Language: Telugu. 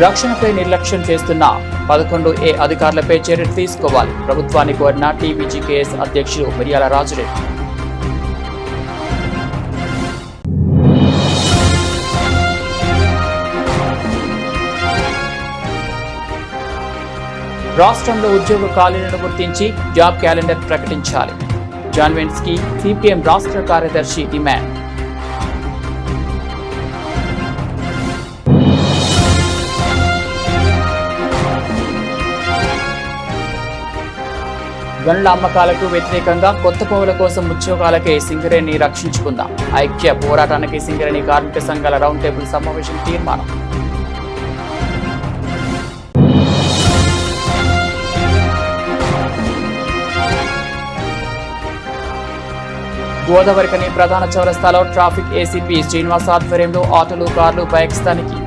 రక్షణపై నిర్లక్ష్యం చేస్తున్న పదకొండు ఏ అధికారులపై చర్యలు తీసుకోవాలి. ప్రభుత్వాన్ని కోరిన టీబీజీకేఎస్ అధ్యక్షుడు మిర్యాల రాజురెడ్డి రాష్ట్రంలో ఉద్యోగ ఖాళీలను గుర్తించి జాబ్ క్యాలెండర్ ప్రకటించాలి. జాన్వెన్స్కి సిపిఎం రాష్ట్ర కార్యదర్శి డిమాండ్. గనుల అమ్మకాలకు వ్యతిరేకంగా కొత్త పౌల కోసం ఉద్యోగాలకే సింగరేణి రక్షించుకుందాం. ఐక్య పోరాటానికి సింగరేణి కార్మిక సంఘాల రౌండ్ టేబుల్ సమావేశం తీర్మానం. గోదావరికని ప్రధాన చౌరస్తాలో ట్రాఫిక్ ఏసీపీ శ్రీనివాస్ ఆధ్వర్యంలో ఆటోలు కార్లు బైక్స్ తనిఖీ.